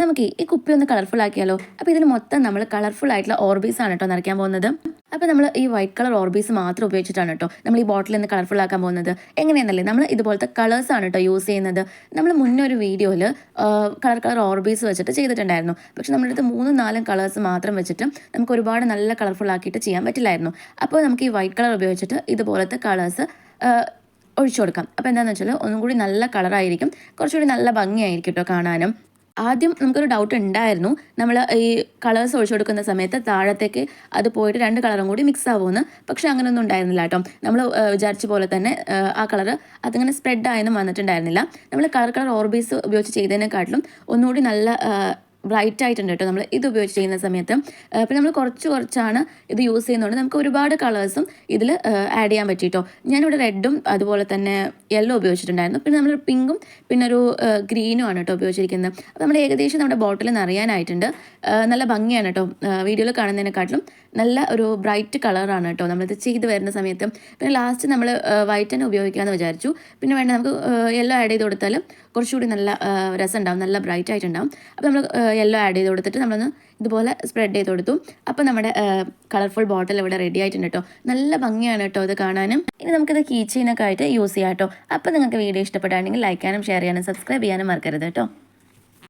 നമുക്ക് ഈ കുപ്പി ഒന്ന് കളർഫുൾ ആക്കിയാലോ? അപ്പോൾ ഇതിന് മൊത്തം നമ്മൾ കളർഫുൾ ആയിട്ടുള്ള ഓർബീസ് ആണ് കേട്ടോ നിറയ്ക്കാൻ പോകുന്നത്. അപ്പോൾ നമ്മൾ ഈ വൈറ്റ് കളർ ഓർബീസ് മാത്രം ഉപയോഗിച്ചിട്ടാണ് കേട്ടോ നമ്മൾ ഈ ബോട്ടിൽ നിന്ന് കളർഫുൾ ആക്കാൻ പോകുന്നത്. എങ്ങനെയാണെന്നല്ലേ നമ്മൾ ഇതുപോലത്തെ കളേഴ്സ് ആണ് കേട്ടോ യൂസ് ചെയ്യുന്നത്. നമ്മൾ മുന്നേ ഒരു വീഡിയോയിൽ കളർ കളർ ഓർബീസ് വെച്ചിട്ട് ചെയ്തിട്ടുണ്ടായിരുന്നു. പക്ഷെ നമ്മുടെ അടുത്ത് മൂന്നും നാലും കളേഴ്സ് മാത്രം വെച്ചിട്ട് നമുക്ക് ഒരുപാട് നല്ല കളർഫുൾ ആക്കിയിട്ട് ചെയ്യാൻ പറ്റില്ലായിരുന്നു. അപ്പോൾ നമുക്ക് ഈ വൈറ്റ് കളർ ഉപയോഗിച്ചിട്ട് ഇതുപോലത്തെ കളേഴ്സ് ഒഴിച്ചു കൊടുക്കാം. അപ്പോൾ എന്താണെന്ന് വെച്ചാൽ ഒന്നും കൂടി നല്ല കളറായിരിക്കും കുറച്ചുകൂടി നല്ല ഭംഗിയായിരിക്കും കേട്ടോ കാണാനും. ആദ്യം നമുക്കൊരു ഡൗട്ട് ഉണ്ടായിരുന്നു. നമ്മൾ ഈ കളേഴ്സ് ഒഴിച്ചു കൊടുക്കുന്ന സമയത്ത് താഴത്തേക്ക് അത് പോയിട്ട് രണ്ട് കളറും കൂടി മിക്സ് ആവുമെന്ന്. പക്ഷെ അങ്ങനെയൊന്നും ഉണ്ടായിരുന്നില്ല കേട്ടോ. നമ്മൾ വിചാരിച്ച പോലെ തന്നെ ആ, കളർ അതിങ്ങനെ സ്പ്രെഡ് ആയെന്നും വന്നിട്ടുണ്ടായിരുന്നില്ല. നമ്മൾ കളർ കളർ ഓർബീസ് ഉപയോഗിച്ച് ചെയ്തതിനെക്കാട്ടിലും ഒന്നുകൂടി നല്ല ബ്രൈറ്റ് ആയിട്ടുണ്ട് കേട്ടോ. നമ്മൾ ഇത് ഉപയോഗിച്ച് ചെയ്യുന്ന സമയത്ത്. പിന്നെ നമ്മൾ കുറച്ച് കുറച്ചാണ് ഇത് യൂസ് ചെയ്യുന്നതുകൊണ്ട് നമുക്ക് ഒരുപാട് കളേഴ്സും ഇതിൽ ആഡ് ചെയ്യാൻ പറ്റിയിട്ടോ. ഞാനിവിടെ റെഡും അതുപോലെ തന്നെ യെല്ലോ ഉപയോഗിച്ചിട്ടുണ്ടായിരുന്നു. പിന്നെ നമ്മൾ പിങ്കും പിന്നെ ഒരു ഗ്രീനും ആണ് കേട്ടോ ഉപയോഗിച്ചിരിക്കുന്നത്. അപ്പോൾ നമ്മൾ ഏകദേശം നമ്മുടെ ബോട്ടിൽ നിറയാനായിട്ടുണ്ട്. നല്ല ഭംഗിയാണ് കേട്ടോ. വീഡിയോയിൽ കാണുന്നതിനെക്കാട്ടിലും നല്ല ഒരു ബ്രൈറ്റ് കളറാണ് കേട്ടോ. നമ്മളിത് ചെയ്ത് വരുന്ന സമയത്ത്. പിന്നെ ലാസ്റ്റ് നമ്മൾ വൈറ്റ് തന്നെ ഉപയോഗിക്കാമെന്ന് വിചാരിച്ചു. പിന്നെ വേണ്ട നമുക്ക് യെല്ലോ ആഡ് ചെയ്ത് കൊടുത്താൽ കുറച്ചുകൂടി നല്ല രസമുണ്ടാവും നല്ല ബ്രൈറ്റ് ആയിട്ടുണ്ടാവും. അപ്പോൾ നമ്മൾ യെല്ലോ ആഡ് ചെയ്ത് കൊടുത്തിട്ട് നമ്മളൊന്ന് ഇതുപോലെ സ്പ്രെഡ് ചെയ്ത് കൊടുത്തു. അപ്പോൾ നമ്മുടെ കളർഫുൾ ബോട്ടിൽ ഇവിടെ റെഡി ആയിട്ടുണ്ട് കേട്ടോ നല്ല ഭംഗിയാണ് കേട്ടോ ഇത് കാണാനും. ഇനി നമുക്കിത് കീ ചെയിനൊക്കെ ആയിട്ട് യൂസ് ചെയ്യാം കേട്ടോ അപ്പോൾ നിങ്ങൾക്ക് വീഡിയോ ഇഷ്ടപ്പെട്ടാണെങ്കിൽ ലൈക്കാനും ഷെയർ ചെയ്യാനും സബ്സ്ക്രൈബ് ചെയ്യാനും മറക്കരുത് കേട്ടോ